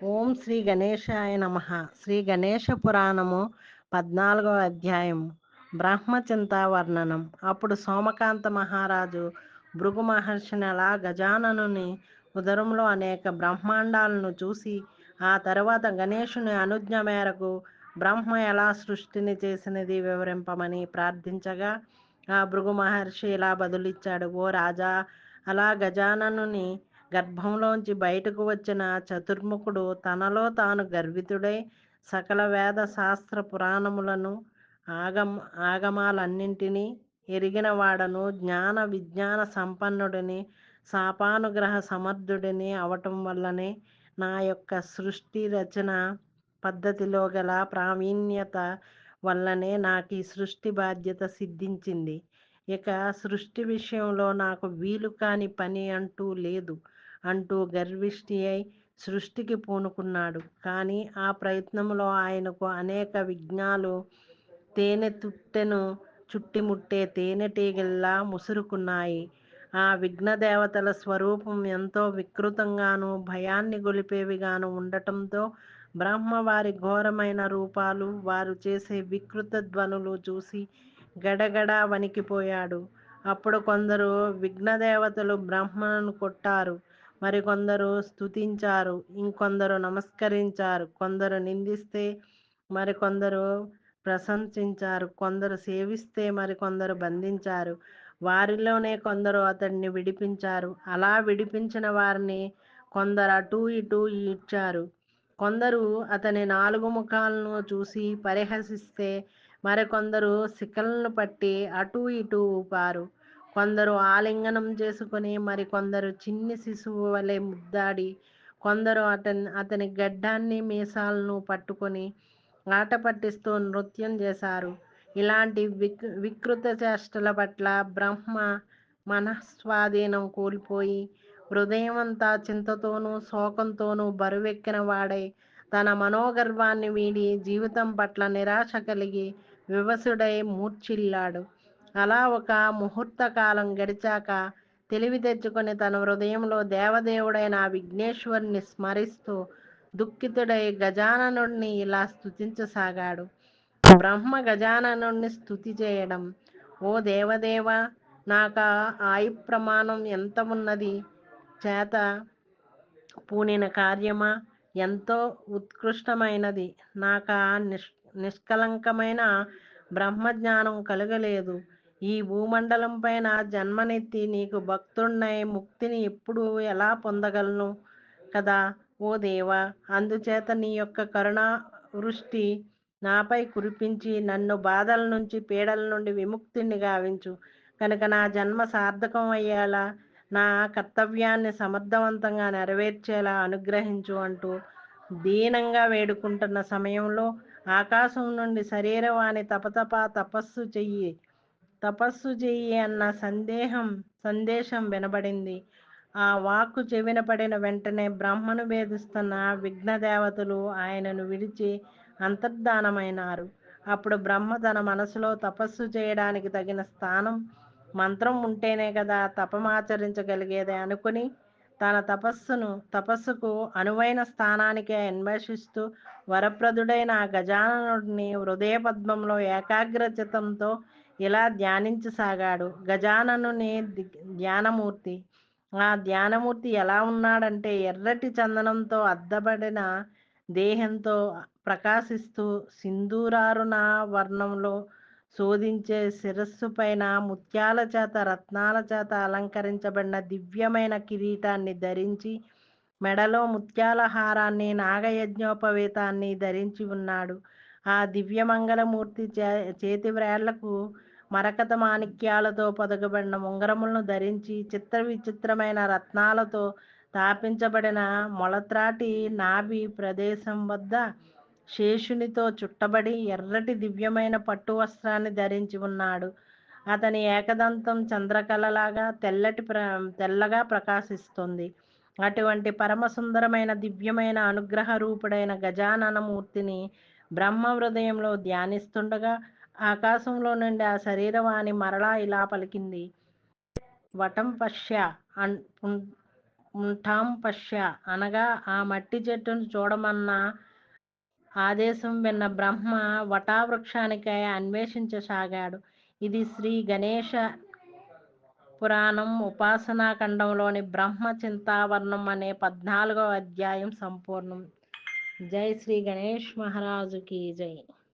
ఓం శ్రీ గణేశాయ నమ. శ్రీ గణేశ పురాణము పద్నాలుగవ అధ్యాయం బ్రహ్మచింతా వర్ణనం అప్పుడు సోమకాంత మహారాజు భృగు మహర్షిని అలా గజాననుని ఉదరంలో అనేక బ్రహ్మాండాలను చూసి ఆ తర్వాత గణేశుని అనుజ్ఞ మేరకు బ్రహ్మ ఎలా సృష్టిని చేసినది వివరింపమని ప్రార్థించగా ఆ భృగు మహర్షి ఇలా బదులిచ్చాడు ఓ రాజా అలా గజాననుని గర్భంలోంచి బయటకు వచ్చిన చతుర్ముఖుడు తనలో తాను గర్వితుడై సకల వేద శాస్త్ర పురాణములను ఆగమ ఆగమాలన్నింటినీ ఎరిగిన వాడను జ్ఞాన విజ్ఞాన సంపన్నుడిని శాపానుగ్రహ సమర్థుడిని అవటం వల్లనే నా యొక్క సృష్టి రచన పద్ధతిలో గల ప్రావీణ్యత వల్లనే నాకు ఈ సృష్టి బాధ్యత సిద్ధించింది. ఇక సృష్టి విషయంలో నాకు వీలు కాని పని అంటూ లేదు. అంటూ గర్విష్టి అయి సృష్టికి పూనుకున్నాడు. కానీ ఆ ప్రయత్నంలో ఆయనకు అనేక విఘ్నాలు తేనె తుట్టెను చుట్టిముట్టే తేనెటీగల్లా ముసురుకున్నాయి. ఆ విఘ్నదేవతల స్వరూపం ఎంతో వికృతంగాను భయాన్ని గొలిపేవిగాను ఉండటంతో బ్రహ్మ వారి ఘోరమైన రూపాలు వారు చేసే వికృత ధ్వనులు చూసి గడగడ వణికిపోయాడు. అప్పుడు కొందరు విఘ్నదేవతలు బ్రహ్మను కొట్టారు. మరికొందరు స్థుతించారు ఇంకొందరు నమస్కరించారు కొందరు నిందిస్తే మరికొందరు ప్రశంసించారు కొందరు సేవిస్తే మరికొందరు బంధించారు. వారిలోనే కొందరు అతడిని విడిపించారు. అలా విడిపించిన వారిని కొందరు అటూ ఇటూ ఈడ్చారు. కొందరు అతని నాలుగు ముఖాలను చూసి పరిహసిస్తే మరికొందరు శిఖలను పట్టి అటూ ఇటూ ఊపారు. కొందరు ఆలింగనం చేసుకుని మరికొందరు చిన్ని శిశువు వలె ముద్దాడి కొందరు అతని అతని గడ్డాన్ని మీసాలను పట్టుకొని ఆట పట్టిస్తూ నృత్యం చేశారు. ఇలాంటి విక్ వికృత చేష్టల పట్ల బ్రహ్మ మనస్వాధీనం కోల్పోయి హృదయమంతా చింతతోనూ శోకంతోనూ బరువెక్కిన వాడై తన మనోగర్వాన్ని వీడి జీవితం పట్ల నిరాశ కలిగి వివసుడై మూర్ఛిల్లాడు. అలా ఒక ముహూర్త కాలం గడిచాక తెలివి తెచ్చుకొని తన హృదయంలో దేవదేవుడైన విఘ్నేశ్వరుని స్మరిస్తూ దుఃఖితుడై గజాననుడిని ఇలా స్తుతించసాగాడు. బ్రహ్మ గజాననుడిని స్థుతి చేయడం ఓ దేవదేవ నాకు ఆయు ప్రమాణం ఎంత ఉన్నది? చేత పూనిన కార్యమా? ఎంతో ఉత్కృష్టమైనది. నాకు నిష్ నిష్కలంకమైన బ్రహ్మజ్ఞానం కలగలేదు. ఈ భూమండలం పైన జన్మనెత్తి నీకు భక్తున్నై ముక్తిని ఎప్పుడు ఎలా పొందగలను కదా? ఓ దేవా అందుచేత నీ యొక్క కరుణా వృష్టి నాపై కురిపించి నన్ను బాధల నుంచి పీడల నుండి విముక్తిని గావించు. కనుక నా జన్మ సార్థకం అయ్యేలా నా కర్తవ్యాన్ని సమర్థవంతంగా నెరవేర్చేలా అనుగ్రహించు అంటూ దీనంగా వేడుకుంటున్న సమయంలో ఆకాశం నుండి శరీరవాణి తపతప తపస్సు చెయ్యి. తపస్సు చెయ్యి అన్న సందేహం సందేశం వినబడింది. ఆ వాక్కు చెవిన పడిన వెంటనే బ్రహ్మను వేధిస్తున్న విఘ్నదేవతలు ఆయనను విడిచి అంతర్ధానమైనారు. అప్పుడు బ్రహ్మ తన మనసులో తపస్సు చేయడానికి తగిన స్థానం మంత్రం ఉంటేనే కదా తపమాచరించగలిగేది అనుకుని తన తపస్సును తపస్సుకు అనువైన స్థానానికే అన్వేషిస్తూ వరప్రదుడైన గజాననుడిని హృదయ పద్మంలో ఏకాగ్రచితంతో ఇలా ధ్యానించసాగాడు. గజాననుని ధ్యానమూర్తి. ఆ ధ్యానమూర్తి ఎలా ఉన్నాడంటే ఎర్రటి చందనంతో అద్దబడిన దేహంతో ప్రకాశిస్తూ సింధూరారుణ వర్ణంలో శోధించే శిరస్సు పైన ముత్యాల చేత రత్నాల చేత అలంకరించబడిన దివ్యమైన కిరీటాన్ని ధరించి మెడలో ముత్యాల హారాన్ని నాగయజ్ఞోపవేతాన్ని ధరించి ఉన్నాడు. ఆ దివ్యమంగళమూర్తి చే చేతి వ్రేళ్ళకు మరకత మాణిక్యాలతో పొదగబడిన ఉంగరములను ధరించి చిత్ర విచిత్రమైన రత్నాలతో తాపించబడిన మొలత్రాటి నాభి ప్రదేశం వద్ద శేషునితో చుట్టబడి ఎర్రటి దివ్యమైన పట్టు వస్త్రాన్ని ధరించి ఉన్నాడు. అతని ఏకదంతం చంద్రకళలాగా తెల్లటి ప్ర తెల్లగా ప్రకాశిస్తుంది. అటువంటి పరమసుందరమైన దివ్యమైన అనుగ్రహ రూపుడైన గజాననమూర్తిని బ్రహ్మ హృదయంలో ధ్యానిస్తుండగా ఆకాశంలో నుండి ఆ శరీరవాణి మరలా ఇలా పలికింది. వటం పశ్య అన్ పశ్య అనగా ఆ మట్టి చెట్టును చూడమన్న ఆదేశం విన్న బ్రహ్మ వటావృక్షానికై అన్వేషించసాగాడు. ఇది శ్రీ గణేష పురాణం ఉపాసనా ఖండంలోని బ్రహ్మ చింతావర్ణం అనే పద్నాలుగవ అధ్యాయం సంపూర్ణం. జై శ్రీ గణేష్ మహారాజుకి జై.